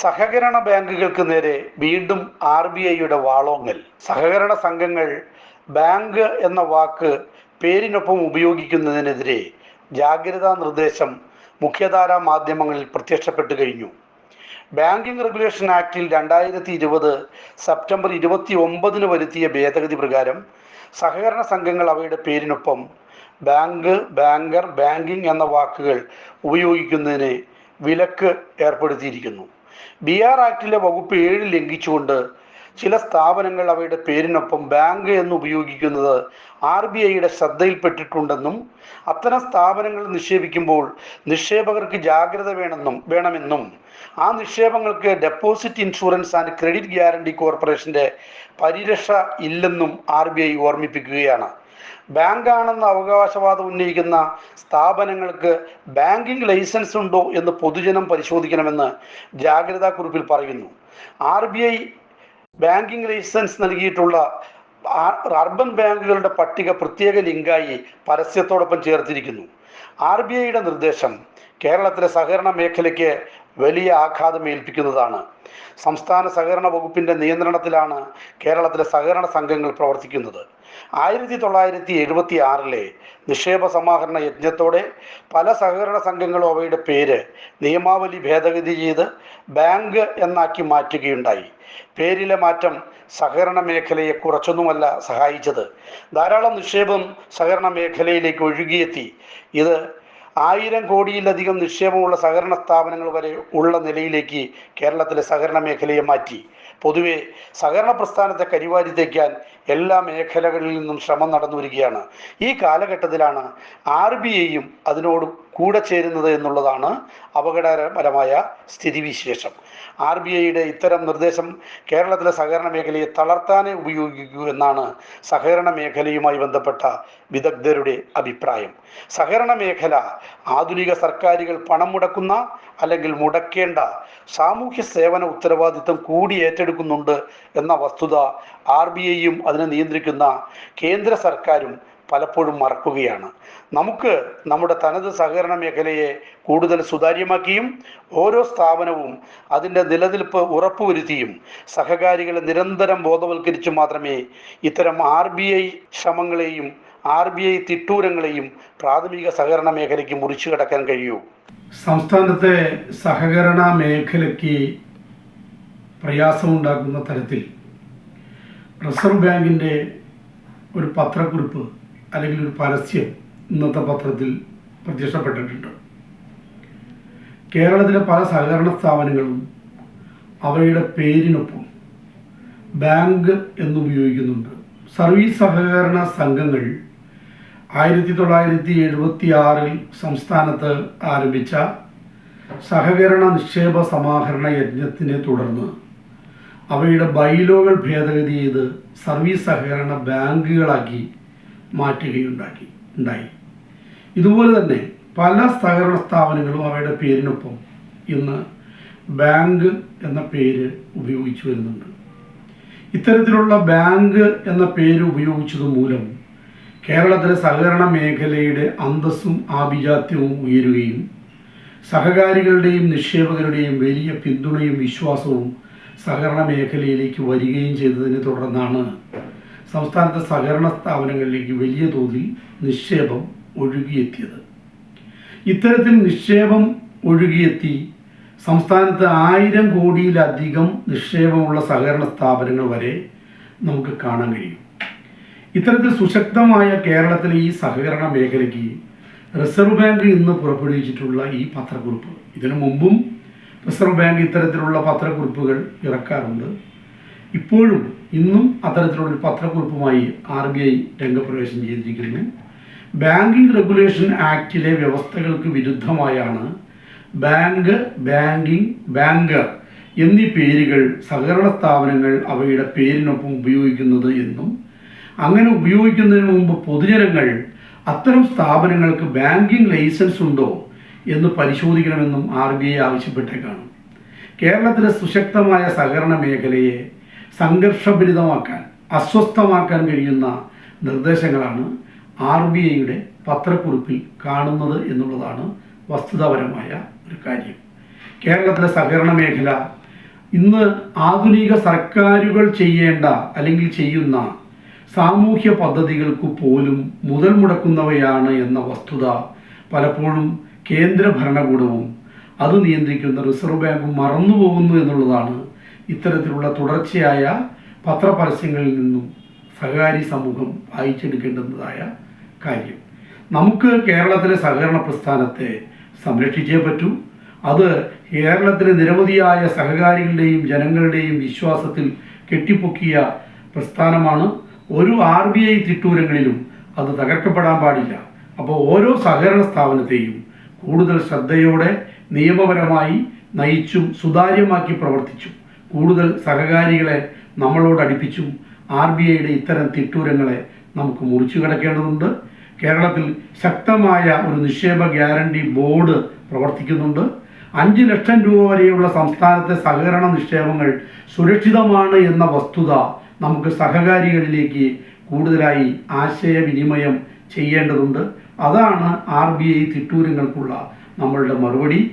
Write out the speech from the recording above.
സഹകരണ ബാങ്കുകൾക്ക് നേരെ വീണ്ടും ആർ ബി ഐയുടെ വാളോങ്ങൽ. സഹകരണ സംഘങ്ങൾ ബാങ്ക് എന്ന വാക്ക് പേരിനൊപ്പം ഉപയോഗിക്കുന്നതിനെതിരെ ജാഗ്രതാ നിർദ്ദേശം മുഖ്യധാരാ മാധ്യമങ്ങളിൽ പ്രത്യക്ഷപ്പെട്ടു കഴിഞ്ഞു. ബാങ്കിംഗ് റെഗുലേഷൻ ആക്ടിൽ രണ്ടായിരത്തി ഇരുപത് സെപ്റ്റംബർ ഇരുപത്തി ഒമ്പതിന് വരുത്തിയ ഭേദഗതി പ്രകാരം സഹകരണ സംഘങ്ങൾ അവയുടെ പേരിനൊപ്പം ബാങ്ക് ബാങ്കർ ബാങ്കിംഗ് എന്ന വാക്കുകൾ ഉപയോഗിക്കുന്നതിന് വിലക്ക് ഏർപ്പെടുത്തിയിരിക്കുന്നു. ബി ആർ ആക്ടിലെ വകുപ്പ് ഏഴ് ലംഘിച്ചുകൊണ്ട് ചില സ്ഥാപനങ്ങൾ അവയുടെ പേരിനൊപ്പം ബാങ്ക് എന്ന് ഉപയോഗിക്കുന്നത് ആർ ബി ഐയുടെ ശ്രദ്ധയിൽപ്പെട്ടിട്ടുണ്ടെന്നും അത്തരം സ്ഥാപനങ്ങൾ നിക്ഷേപിക്കുമ്പോൾ നിക്ഷേപകർക്ക് ജാഗ്രത വേണമെന്നും വേണമെന്നും. ആ നിക്ഷേപങ്ങൾക്ക് deposit insurance and credit guarantee കോർപ്പറേഷന്റെ പരിരക്ഷ ഇല്ലെന്നും ആർ ബി ഐ ഓർമ്മിപ്പിക്കുകയാണ്. ബാങ്കാണെന്ന അവകാശവാദം ഉന്നയിക്കുന്ന സ്ഥാപനങ്ങൾക്ക് ബാങ്കിംഗ് ലൈസൻസ് ഉണ്ടോ എന്ന് പൊതുജനം പരിശോധിക്കണമെന്ന് ജാഗ്രതാ കുറിപ്പിൽ പറയുന്നു. R B I banking licence നൽകിയിട്ടുള്ള അർബൻ ബാങ്കുകളുടെ പട്ടിക പ്രത്യേക ലിങ്കായി പരസ്യത്തോടൊപ്പം ചേർത്തിരിക്കുന്നു. ആർ ബി ഐയുടെ നിർദ്ദേശം കേരളത്തിലെ സഹകരണ മേഖലയ്ക്ക് വലിയ ആഘാതം ഏൽപ്പിക്കുന്നതാണ്. സംസ്ഥാന സഹകരണ വകുപ്പിന്റെ നിയന്ത്രണത്തിലാണ് കേരളത്തിലെ സഹകരണ സംഘങ്ങൾ പ്രവർത്തിക്കുന്നത്. ആയിരത്തി തൊള്ളായിരത്തി എഴുപത്തി ആറിലെ നിക്ഷേപ സമാഹരണ യജ്ഞത്തോടെ പല സഹകരണ സംഘങ്ങളും അവയുടെ പേര് നിയമാവലി ഭേദഗതി ചെയ്ത് ബാങ്ക് എന്നാക്കി മാറ്റുകയുണ്ടായി. പേരിലെ മാറ്റം സഹകരണ മേഖലയെ കുറച്ചൊന്നുമല്ല സഹായിച്ചത്. ധാരാളം നിക്ഷേപം സഹകരണ മേഖലയിലേക്ക് ഒഴുകിയെത്തി. ഇത് ആയിരം കോടിയിലധികം നിക്ഷേപമുള്ള സഹകരണ സ്ഥാപനങ്ങൾ വരെ ഉള്ള നിലയിലേക്ക് കേരളത്തിലെ സഹകരണ മേഖലയെ മാറ്റി. പൊതുവെ സഹകരണ പ്രസ്ഥാനത്തെ കരിവാരി തേക്കാൻ എല്ലാ മേഖലകളിൽ നിന്നും ശ്രമം നടന്നു വരികയാണ് ഈ കാലഘട്ടത്തിലാണ് ആർ ബി ഐയും അതിനോട് കൂടെ ചേരുന്നത് എന്നുള്ളതാണ് അപകടകരമായ സ്ഥിതിവിശേഷം. ആർ ബി ഐയുടെ ഇത്തരം നിർദ്ദേശം കേരളത്തിലെ സഹകരണ മേഖലയെ തളർത്താനേ ഉപയോഗിക്കൂ എന്നാണ് സഹകരണ മേഖലയുമായി ബന്ധപ്പെട്ട വിദഗ്ധരുടെ അഭിപ്രായം. സഹകരണ മേഖല ആധുനിക സർക്കാരുകൾ പണം മുടക്കുന്ന അല്ലെങ്കിൽ മുടക്കേണ്ട സാമൂഹ്യ സേവന ഉത്തരവാദിത്തം കൂടി ഏറ്റെടുക്കുന്നുണ്ട് എന്ന വസ്തുത ആർ ബി ഐയും അതിനെ നിയന്ത്രിക്കുന്ന കേന്ദ്ര സർക്കാരും പലപ്പോഴും മറക്കുകയാണ്. നമുക്ക് നമ്മുടെ തനത് സഹകരണ മേഖലയെ കൂടുതൽ സുതാര്യമാക്കിയും ഓരോ സ്ഥാപനവും അതിന്റെ നിലനിൽപ്പ് ഉറപ്പുവരുത്തിയും സഹകാരികളെ നിരന്തരം ബോധവൽക്കരിച്ച് മാത്രമേ ഇത്തരം ആർ ബി ഐ ശ്രമങ്ങളെയും ആർ ബി ഐ തിട്ടൂരങ്ങളെയും പ്രാഥമിക സഹകരണ മേഖലയ്ക്ക് മുറിച്ചു കടക്കാൻ കഴിയൂ. സംസ്ഥാനത്തെ സഹകരണ മേഖലയ്ക്ക് പ്രയാസമുണ്ടാക്കുന്ന തരത്തിൽ റിസർവ് ബാങ്കിന്റെ ഒരു പത്രക്കുറിപ്പ് അല്ലെങ്കിൽ ഒരു പരസ്യം ഇന്നത്തെ പത്രത്തിൽ പ്രത്യക്ഷപ്പെട്ടിട്ടുണ്ട്. കേരളത്തിലെ പല സഹകരണ സ്ഥാപനങ്ങളും അവയുടെ പേരിനൊപ്പം ബാങ്ക് എന്നുപയോഗിക്കുന്നുണ്ട്. സർവീസ് സഹകരണ സംഘങ്ങൾ ആയിരത്തി തൊള്ളായിരത്തി എഴുപത്തി ആറിൽ സംസ്ഥാനത്ത് ആരംഭിച്ച സഹകരണ നിക്ഷേപ സമാഹരണ യജ്ഞത്തിനെ തുടർന്ന് അവയുടെ ബൈലോകൾ ഭേദഗതി ചെയ്ത് സർവീസ് സഹകരണ ബാങ്കുകളാക്കി മാറ്റുകയുണ്ടാക്കി ഉണ്ടായി. ഇതുപോലെ തന്നെ പല സഹകരണ സ്ഥാപനങ്ങളും അവയുടെ പേരിനൊപ്പം ഇന്ന് ബാങ്ക് എന്ന പേര് ഉപയോഗിച്ചു വരുന്നുണ്ട്. ഇത്തരത്തിലുള്ള ബാങ്ക് എന്ന പേര് ഉപയോഗിച്ചത് മൂലം കേരളത്തിലെ സഹകരണ മേഖലയുടെ അന്തസ്സും ആഭിജാത്യവും ഉയരുകയും സഹകാരികളുടെയും നിക്ഷേപകരുടെയും വലിയ പിന്തുണയും വിശ്വാസവും സഹകരണ മേഖലയിലേക്ക് വരികയും ചെയ്തതിനെ തുടർന്നാണ് സംസ്ഥാനത്തെ സഹകരണ സ്ഥാപനങ്ങളിലേക്ക് വലിയ തോതിൽ നിക്ഷേപം ഒഴുകിയെത്തിയത്. ഇത്തരത്തിൽ നിക്ഷേപം ഒഴുകിയെത്തി സംസ്ഥാനത്ത് ആയിരം കോടിയിലധികം നിക്ഷേപമുള്ള സഹകരണ സ്ഥാപനങ്ങൾ വരെ നമുക്ക് കാണാൻ കഴിയും. ഇത്തരത്തിൽ സുശക്തമായ കേരളത്തിലെ ഈ സഹകരണ മേഖലയ്ക്ക് റിസർവ് ബാങ്ക് ഇന്ന് പുറപ്പെടുവിച്ചിട്ടുള്ള ഈ പത്രക്കുറിപ്പ്. ഇതിനു മുമ്പും റിസർവ് ബാങ്ക് ഇത്തരത്തിലുള്ള പത്രക്കുറിപ്പുകൾ ഇറക്കാറുണ്ട്. ഇപ്പോഴും ഇന്നും അത്തരത്തിലുള്ള പത്രക്കുറിപ്പുമായി ആർ ബി ഐ രംഗപ്രവേശം ചെയ്തിരിക്കുന്നു. ബാങ്കിംഗ് റെഗുലേഷൻ ആക്റ്റിലെ വ്യവസ്ഥകൾക്ക് വിരുദ്ധമായാണ് ബാങ്ക് ബാങ്കിംഗ് ബാങ്കർ എന്നീ പേരുകൾ സഹകരണ സ്ഥാപനങ്ങൾ അവയുടെ പേരിനൊപ്പം ഉപയോഗിക്കുന്നത് എന്നും അങ്ങനെ ഉപയോഗിക്കുന്നതിന് മുമ്പ് പൊതുജനങ്ങൾ അത്തരം സ്ഥാപനങ്ങൾക്ക് ബാങ്കിംഗ് ലൈസൻസ് ഉണ്ടോ എന്ന് പരിശോധിക്കണമെന്നും ആർ ബി ഐ ആവശ്യപ്പെട്ടേക്കാണ്. കേരളത്തിലെ സുശക്തമായ സഹകരണ മേഖലയെ സംഘർഷഭരിതമാക്കാൻ അസ്വസ്ഥമാക്കാൻ കഴിയുന്ന നിർദ്ദേശങ്ങളാണ് ആർ ബി ഐയുടെ പത്രക്കുറിപ്പിൽ കാണുന്നത് എന്നുള്ളതാണ് വസ്തുതാപരമായ ഒരു കാര്യം. കേരളത്തിലെ സഹകരണ മേഖല ഇന്ന് ആധുനിക സർക്കാരുകൾ ചെയ്യേണ്ട അല്ലെങ്കിൽ ചെയ്യുന്ന സാമൂഹ്യ പദ്ധതികൾക്ക് പോലും മുതൽ മുടക്കുന്നവയാണ് എന്ന വസ്തുത പലപ്പോഴും കേന്ദ്ര ഭരണകൂടവും അത് നിയന്ത്രിക്കുന്ന റിസർവ് ബാങ്കും മറന്നുപോകുന്നു എന്നുള്ളതാണ് ഇത്തരത്തിലുള്ള തുടർച്ചയായ പത്രപരസ്യങ്ങളിൽ നിന്നും സഹകാരി സമൂഹം വായിച്ചെടുക്കേണ്ടതായ കാര്യം. നമുക്ക് കേരളത്തിലെ സഹകരണ പ്രസ്ഥാനത്തെ സംരക്ഷിച്ചേ പറ്റൂ. അത് കേരളത്തിലെ നിരവധിയായ സഹകാരികളുടെയും ജനങ്ങളുടെയും വിശ്വാസത്തിൽ കെട്ടിപ്പൊക്കിയ പ്രസ്ഥാനമാണ്. ഒരു ആർ ബി ഐ തിട്ടൂരങ്ങളിലും അത് തകർക്കപ്പെടാൻ പാടില്ല. അപ്പോൾ ഓരോ സഹകരണ സ്ഥാപനത്തെയും കൂടുതൽ ശ്രദ്ധയോടെ നിയമപരമായി നയിച്ചും സുതാര്യമാക്കി പ്രവർത്തിച്ചു കൂടുതൽ സഹകാരികളെ നമ്മളോട് അടുപ്പിച്ചും ആർ ബി ഐയുടെ ഇത്തരം തിട്ടൂരങ്ങളെ നമുക്ക് മുറിച്ചു കിടക്കേണ്ടതുണ്ട്. കേരളത്തിൽ ശക്തമായ ഒരു നിക്ഷേപ ഗ്യാരണ്ടി ബോർഡ് പ്രവർത്തിക്കുന്നുണ്ട്. അഞ്ച് ലക്ഷം രൂപ വരെയുള്ള സംസ്ഥാനത്തെ സഹകരണ നിക്ഷേപങ്ങൾ സുരക്ഷിതമാണ് എന്ന വസ്തുത നമുക്ക് സഹകാരികളിലേക്ക് കൂടുതലായി ആശയവിനിമയം ചെയ്യേണ്ടതുണ്ട്. അതാണ് ആർ ബി ഐ തിട്ടൂരങ്ങൾക്കുള്ള നമ്മളുടെ മറുപടി.